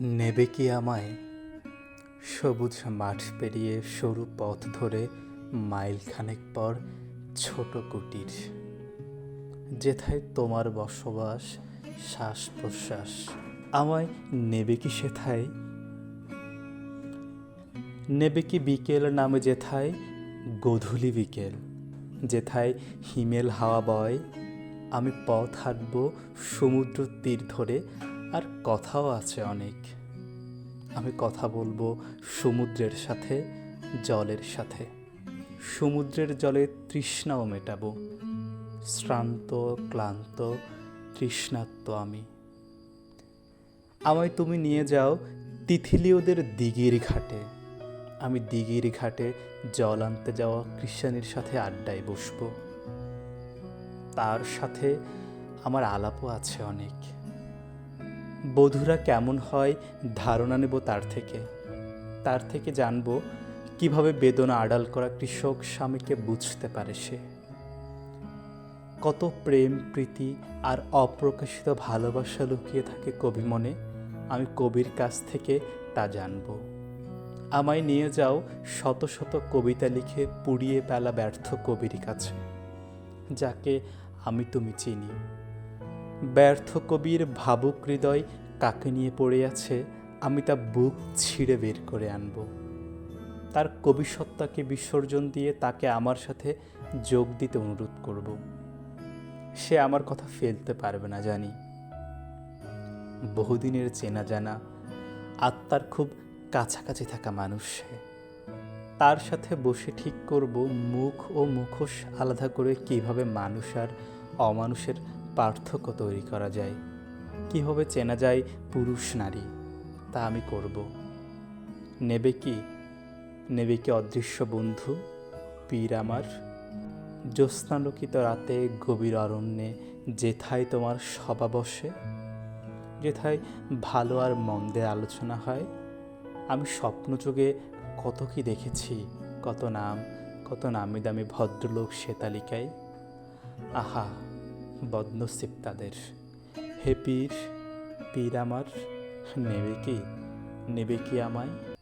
নেবে কি আমায়? সবুজ মাঠ পেরিয়ে সরু পথ ধরে মাইল খানেক পর ছোট কুটির। যেথায় তোমার বসবাস শ্বাস প্রশ্বাস আমায় নেবে কি সেথায়? নেবে কি বিকেল নামে যেথায়? গধূলি বিকেল। যেথায় হিমেল হাওয়া বয়, আমি পথ হাঁটব সমুদ্র তীর ধরে আর কথাও আছে অনেক। আমি কথা বলব সমুদ্রের সাথে, জলের সাথে। সমুদ্রের জলে তৃষ্ণাও মেটাবো। শ্রান্ত, ক্লান্ত, তৃষ্ণাত্ম আমি। আমায় তুমি নিয়ে যাও তিথিলিওদের দিঘির ঘাটে। আমি দিঘির ঘাটে জল আনতে যাওয়া ক্রিশ্চানের সাথে আড্ডায় বসবো। তার সাথে আমার আলাপও আছে অনেক। বধুরা কেমন হয় ধারণা নেব তার থেকে। তার থেকে জানব কীভাবে বেদনা আড়াল করা কৃষক স্বামীকে বুঝতে পারে সে। কত প্রেম, প্রীতি আর অপ্রকাশিত ভালোবাসা লুকিয়ে থাকে কবি মনে, আমি কবির কাছ থেকে তা জানব। আমায় নিয়ে যাও শত শত কবিতা লিখে পুড়িয়ে পেলা ব্যর্থ কবির কাছে, যাকে আমি তুমি চিনি। ব্যর্থ কবির ভাবুক হৃদয় কাকে নিয়ে পড়ে আছে, আমি তা বুক ছিঁড়ে বের করে আনব। তার কবিসত্তাকে বিসর্জন দিয়ে তাকে আমার সাথে যোগ দিতে অনুরোধ করব। সে আমার কথা ফেলতে পারবে না, জানি। বহুদিনের চেনা জানা, আত্মার খুব কাছাকাছি থাকা মানুষ সে। তার সাথে বসে ঠিক করব, মুখ ও মুখোশ আলাদা করে কীভাবে মানুষ আর অমানুষের পার্থক্য তৈরি করা যায়। কীভাবে চেনা যায় পুরুষ নারী, তা আমি করব। নেবে কি? নেবে কি অদৃশ্য বন্ধু, পীর আমার? জ্যোৎস্নালোকিত রাতে গভীর অরণ্যে যেথায় তোমার সভা বসে, যেথায় ভালো আর মন্দের আলোচনা হয়, আমি স্বপ্নযোগে কত কি দেখেছি, কত নাম, কত নামি দামি ভদ্রলোক সে তালিকায়। আহা! বদনসিব তাদের। হে পীর পীর আমার নেবে কি? নেবে কি আমায়?